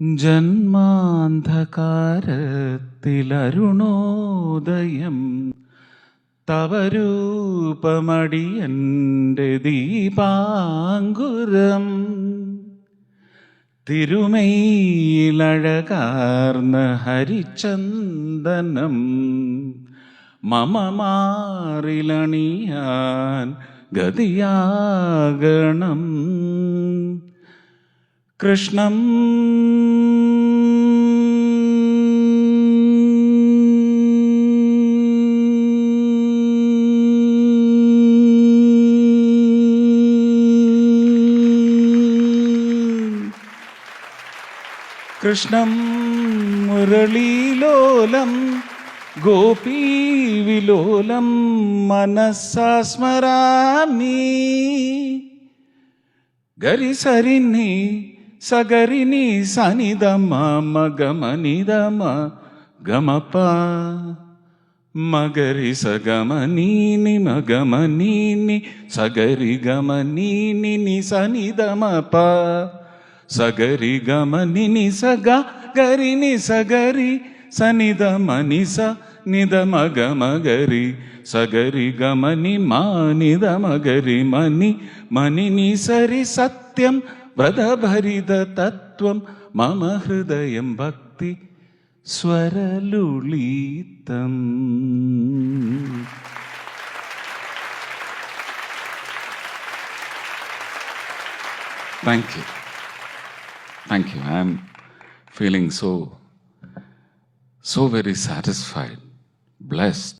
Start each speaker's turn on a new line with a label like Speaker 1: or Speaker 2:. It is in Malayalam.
Speaker 1: ജന്മാന്ധകാരത്തിലരുണോദയം തവരൂപമടിയന്റെ ദീപാങ്കുരം തിരുമയിലഴകാർന്ന ഹരിചന്ദനം മമ മാറിലണിയാൻ ഗതിയാകണം. കൃഷ്ണം കൃഷ്ണം മുരളീലോലം ഗോപീവിലോലം മനസ്സാ സ്മരാമി ഗരി സരിനി സഗരിനി സനിതമ മഗമനിതമ ഗമപ മഗരി സഗമനീനി മഗമനീനി സഗരി സഗരി ഗമനി നിസഗ ഗരി നി സഗരി സനിത മനിസ നിത മഗ മഗരി സഗരി ഗമനി മാനിത മഗരി മനി മനി നി സരി സത്യം വ്രതഭരിത തത്വം മമ ഹൃദയം ഭക്തി സ്വരലുളീത്തം thank you Thank you. I am feeling so, so very satisfied, blessed.